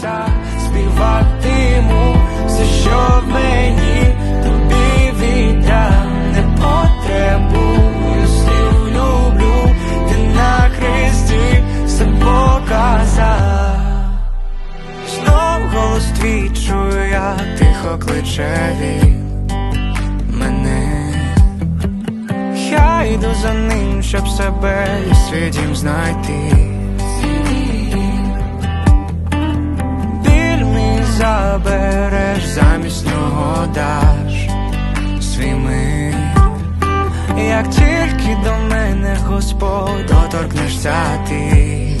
спокуса, співатиму все, що в мені тобі віддам, не потребую слів люблю, ти на хресті все показав. Знов голос твій чую я, тихо кличе він мене. Я йду за ним, щоб себе і свій дім знайти. Забереш, нього даш свій мир. Як тільки до мене Господь доторкнешся ти,